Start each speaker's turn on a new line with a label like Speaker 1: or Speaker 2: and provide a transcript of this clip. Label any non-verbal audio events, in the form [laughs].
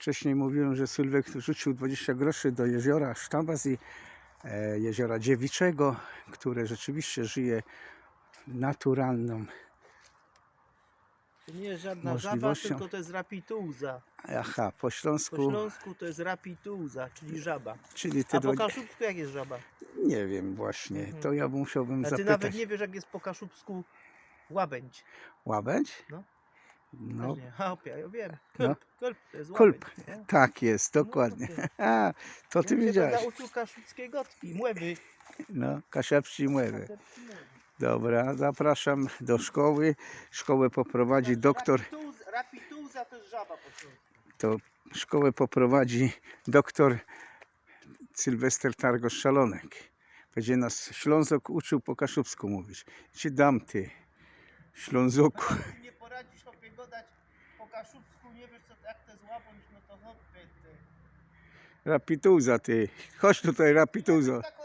Speaker 1: Wcześniej mówiłem, że Sylwek rzucił 20 groszy do jeziora Sztabas i e, jeziora Dziewiczego, które rzeczywiście żyje naturalną.
Speaker 2: To nie jest żadna żaba, tylko to jest rapituza.
Speaker 1: Aha, po
Speaker 2: Po
Speaker 1: śląsku,
Speaker 2: śląsku to jest rapituza, czyli żaba.
Speaker 1: czyli ty
Speaker 2: A po kaszubsku jak jest żaba?
Speaker 1: Nie wiem właśnie,
Speaker 2: Mhm.
Speaker 1: to ja musiałbym
Speaker 2: A ty
Speaker 1: zapytać.
Speaker 2: nawet nie wiesz jak jest po kaszubsku łabędź.
Speaker 1: Łabędź?
Speaker 2: No.
Speaker 1: No,
Speaker 2: No. Hopia, ja wiem.
Speaker 1: No. [laughs]
Speaker 2: Kulp, kulp to jest
Speaker 1: Kulp.
Speaker 2: nie?
Speaker 1: tak jest, dokładnie.
Speaker 2: No, [laughs]
Speaker 1: A, to ty
Speaker 2: Ja się
Speaker 1: wiedziałeś.
Speaker 2: nauczył kaszubskiej gotki, młewy.
Speaker 1: No, kasiapci młewy. Dobra, zapraszam do szkoły. Szkołę poprowadzi doktor,
Speaker 2: Rapituza, to jest żaba
Speaker 1: to szkołę poprowadzi doktor Sylwester Targosz Szalonek. Będzie nas Ślązok uczył po kaszubsku mówić. Ci dam ty, Ślązoku.
Speaker 2: Jak nie poradzisz hopie godać po kaszubsku, nie wiesz co, jak to łabędź, no to hopie ty.
Speaker 1: Rapituza ty. Chodź tutaj, Rapituzo.
Speaker 2: Tak